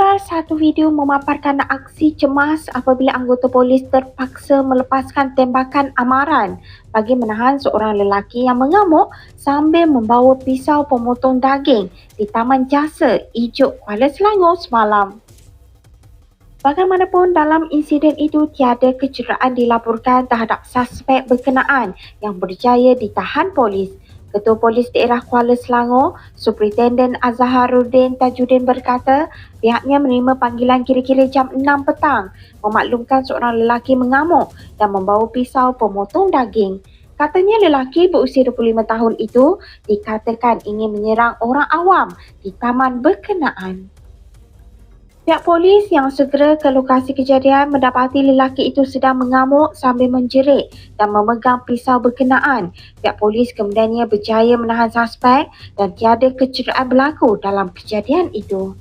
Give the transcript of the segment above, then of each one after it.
satu video memaparkan aksi cemas apabila anggota polis terpaksa melepaskan tembakan amaran bagi menahan seorang lelaki yang mengamuk sambil membawa pisau pemotong daging di Taman Jasa Ijuk Kuala Selangor semalam. Bagaimanapun dalam insiden itu tiada kecederaan dilaporkan terhadap suspek berkenaan yang berjaya ditahan polis. Ketua Polis Daerah Kuala Selangor, Superintenden Azharuddin Tajuddin berkata pihaknya menerima panggilan kira-kira jam 6 petang memaklumkan seorang lelaki mengamuk dan membawa pisau pemotong daging. Katanya lelaki berusia 25 tahun itu dikatakan ingin menyerang orang awam di taman berkenaan. Pihak polis yang segera ke lokasi kejadian mendapati lelaki itu sedang mengamuk sambil menjerit dan memegang pisau berkenaan. Pihak polis kemudiannya berjaya menahan suspek dan tiada kecederaan berlaku dalam kejadian itu.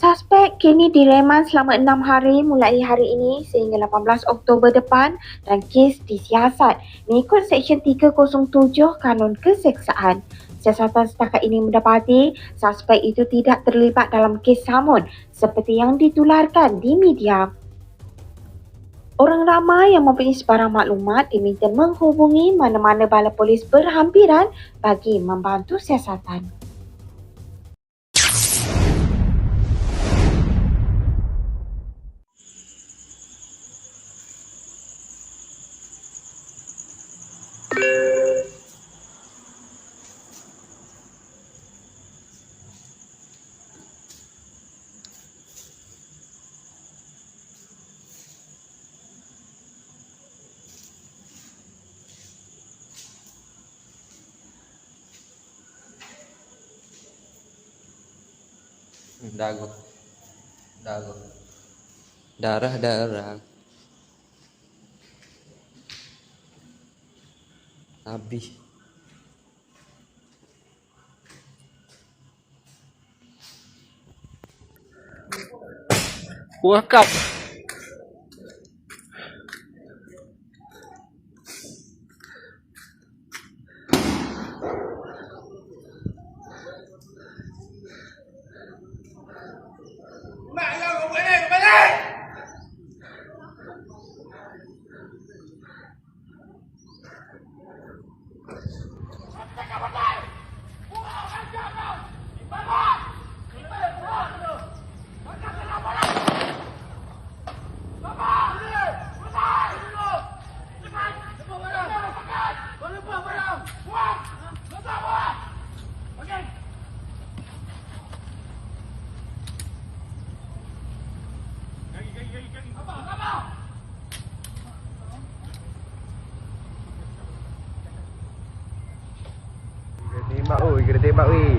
Suspek kini direman selama enam hari mulai hari ini sehingga 18 Oktober depan dan kes disiasat mengikut Seksyen 307 Kanun Keseksaan. Siasatan setakat ini mendapati suspek itu tidak terlibat dalam kes samun seperti yang ditularkan di media. Orang ramai yang mempunyai sebarang maklumat diminta menghubungi mana-mana bala polis berhampiran bagi membantu siasatan. Dagu dagu darah darah. Habis. Wakap Kena tembak oi, kena tembak weh.